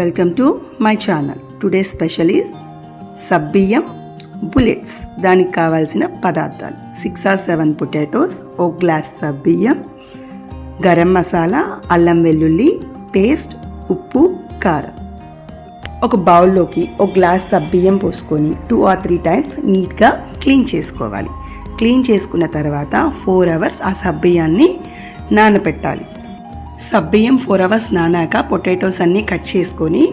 Welcome to my channel today special is సబ్బియ్యం bullets దానికి కావాల్సిన పదార్థాలు. సిక్స్ ఆర్ సెవెన్ పొటాటోస్ ఓ గ్లాస్ సబ్బియ్యం గరం మసాలా అల్లం వెల్లుల్లి పేస్ట్ ఉప్పు కారం ఒక బౌల్లోకి ఒక గ్లాస్ సబ్బియ్యం పోసుకొని టూ ఆర్ త్రీ టైమ్స్ నీట్గా క్లీన్ చేసుకోవాలి. క్లీన్ చేసుకున్న తర్వాత ఫోర్ అవర్స్ ఆ సబ్బియ్యాన్ని నానబెట్టాలి. సబ్బియ్యం ఫోర్ అవర్స్ నానాక పొటాటోస్ అన్నీ కట్ చేసుకొని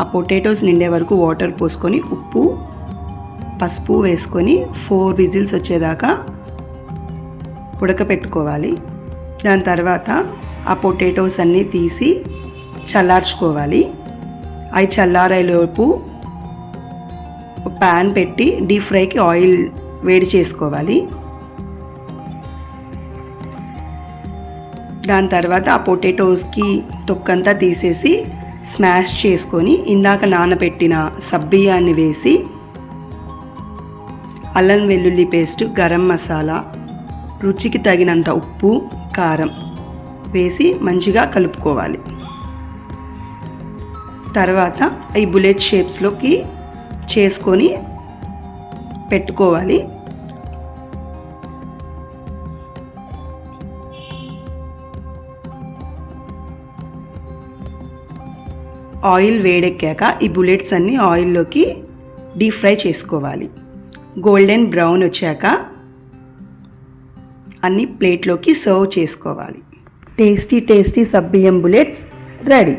ఆ పొటాటోస్ నిండే వరకు వాటర్ పోసుకొని ఉప్పు పసుపు వేసుకొని ఫోర్ విజిల్స్ వచ్చేదాకా ఉడకపెట్టుకోవాలి. దాని తర్వాత ఆ పొటాటోస్ అన్నీ తీసి చల్లార్చుకోవాలి. అవి చల్లారేలోపు ప్యాన్ పెట్టి డీప్ ఫ్రైకి ఆయిల్ వేడి చేసుకోవాలి. దాని తర్వాత ఆ పొటాటోస్కి తొక్కంతా తీసేసి స్మాష్ చేసుకొని ఇందాక నానబెట్టిన సబ్బియాన్ని వేసి అల్లం వెల్లుల్లి పేస్ట్ గరం మసాలా రుచికి తగినంత ఉప్పు కారం వేసి మంచిగా కలుపుకోవాలి. తర్వాత ఈ బుల్లెట్ షేప్స్లోకి చేసుకొని పెట్టుకోవాలి. ఆయిల్ వేడెక్కాక ఈ బుల్లెట్స్ అన్ని ఆయిల్లోకి డీప్ ఫ్రై చేసుకోవాలి. గోల్డెన్ బ్రౌన్ వచ్చాక అన్ని ప్లేట్లోకి సర్వ్ చేసుకోవాలి. టేస్టీ టేస్టీ సబ్బియం బుల్లెట్స్ రెడీ.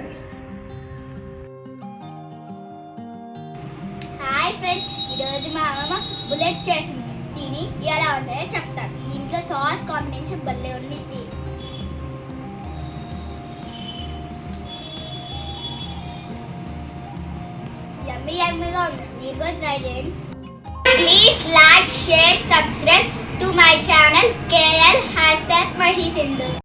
హాయ్ ఫ్రెండ్స్ ఈరోజు మా అమ్మమ్మ బుల్లెట్ చేసింది. తిని ఎలా ఉందో చెప్తాను ఇంట్లో సాస్ కాంబినేషన్ భలే ఉంది. Beyaz Melon. Bir göz Please like, share, subscribe.